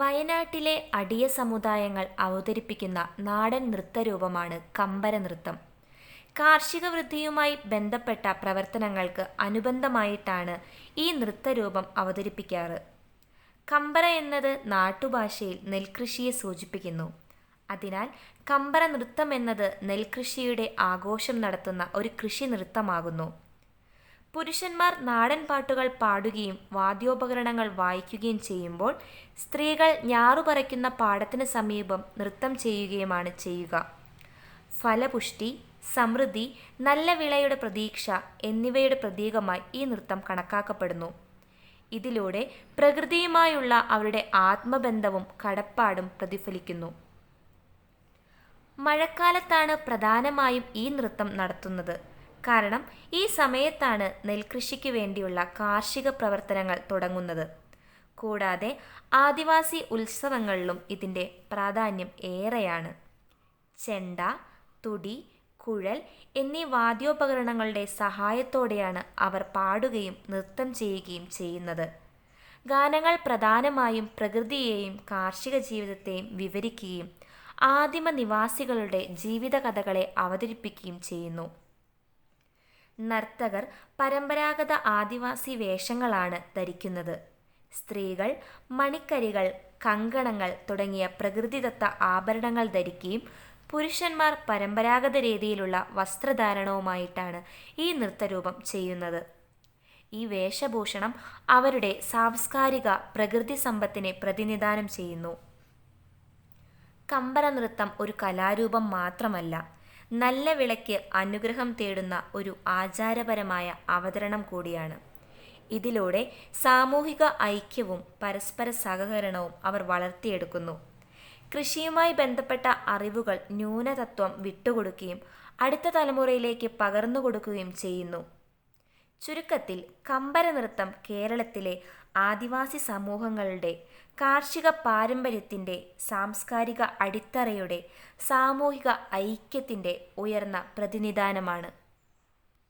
വയനാട്ടിലെ അടിയ സമുദായങ്ങൾ അവതരിപ്പിക്കുന്ന നാടൻ നൃത്തരൂപമാണ് കമ്പര നൃത്തം. കാർഷിക വൃദ്ധിയുമായി ബന്ധപ്പെട്ട പ്രവർത്തനങ്ങൾക്ക് അനുബന്ധമായിട്ടാണ് ഈ നൃത്തരൂപം അവതരിപ്പിക്കാറ്. കമ്പര എന്നത് നാട്ടുഭാഷയിൽ നെൽകൃഷിയെ സൂചിപ്പിക്കുന്നു. അതിനാൽ കമ്പര നൃത്തം എന്നത് നെൽകൃഷിയുടെ ആഘോഷം നടത്തുന്ന ഒരു കൃഷി നൃത്തമാകുന്നു. പുരുഷന്മാർ നാടൻ പാട്ടുകൾ പാടുകയും വാദ്യോപകരണങ്ങൾ വായിക്കുകയും ചെയ്യുമ്പോൾ സ്ത്രീകൾ ഞാറുപറയ്ക്കുന്ന പാടത്തിന് സമീപം നൃത്തം ചെയ്യുകയുമാണ് ചെയ്യുക. ഫലപുഷ്ടി സമൃദ്ധി നല്ല വിളയുടെ പ്രതീക്ഷ എന്നിവയുടെ പ്രതീകമായി ഈ നൃത്തം കണക്കാക്കപ്പെടുന്നു. ഇതിലൂടെ പ്രകൃതിയുമായുള്ള അവരുടെ ആത്മബന്ധവും കടപ്പാടും പ്രതിഫലിക്കുന്നു. മഴക്കാലത്താണ് പ്രധാനമായും ഈ നൃത്തം നടത്തുന്നത്. കാരണം ഈ സമയത്താണ് നെൽകൃഷിക്ക് വേണ്ടിയുള്ള കാർഷിക പ്രവർത്തനങ്ങൾ തുടങ്ങുന്നത്. കൂടാതെ ആദിവാസി ഉത്സവങ്ങളിലും ഇതിന്റെ പ്രാധാന്യം ഏറെയാണ്. ചെണ്ട തുടി കുഴൽ എന്നീ വാദ്യോപകരണങ്ങളുടെ സഹായത്തോടെയാണ് അവർ പാടുകയും നൃത്തം ചെയ്യുകയും ചെയ്യുന്നത്. ഗാനങ്ങൾ പ്രധാനമായും പ്രകൃതിയെയും കാർഷിക ജീവിതത്തെയും വിവരിക്കുകയും ആദിമ നിവാസികളുടെ ജീവിതകഥകളെ അവതരിപ്പിക്കുകയും ചെയ്യുന്നു. നർത്തകർ പരമ്പരാഗത ആദിവാസി വേഷങ്ങളാണ് ധരിക്കുന്നത്. സ്ത്രീകൾ മണിക്കരികൾ കങ്കണങ്ങൾ തുടങ്ങിയ പ്രകൃതിദത്ത ആഭരണങ്ങൾ ധരിക്കുകയും പുരുഷന്മാർ പരമ്പരാഗത രീതിയിലുള്ള വസ്ത്രധാരണവുമായിട്ടാണ് ഈ നൃത്തരൂപം ചെയ്യുന്നത്. ഈ വേഷഭൂഷണം അവരുടെ സാംസ്കാരിക പ്രകൃതി സമ്പത്തിനെ പ്രതിനിധാനം ചെയ്യുന്നു. കമ്പര നൃത്തം ഒരു കലാരൂപം മാത്രമല്ല നല്ല വിളയ്ക്ക് അനുഗ്രഹം തേടുന്ന ഒരു ആചാരപരമായ അവതരണം കൂടിയാണ്. ഇതിലൂടെ സാമൂഹിക ഐക്യവും പരസ്പര സഹകരണവും അവർ വളർത്തിയെടുക്കുന്നു. കൃഷിയുമായി ബന്ധപ്പെട്ട അറിവുകൾ ന്യൂനതത്വം വിട്ടുകൊടുക്കുകയും അടുത്ത തലമുറയിലേക്ക് പകർന്നു കൊടുക്കുകയും ചെയ്യുന്നു. ചുരുക്കത്തിൽ കമ്പര നൃത്തം കേരളത്തിലെ ആദിവാസി സമൂഹങ്ങളുടെ കാർഷിക പാരമ്പര്യത്തിന്റെ സാംസ്കാരിക അടിത്തറയുടെ സാമൂഹിക ഐക്യത്തിന്റെ ഉയർന്ന പ്രതിനിധാനമാണ്.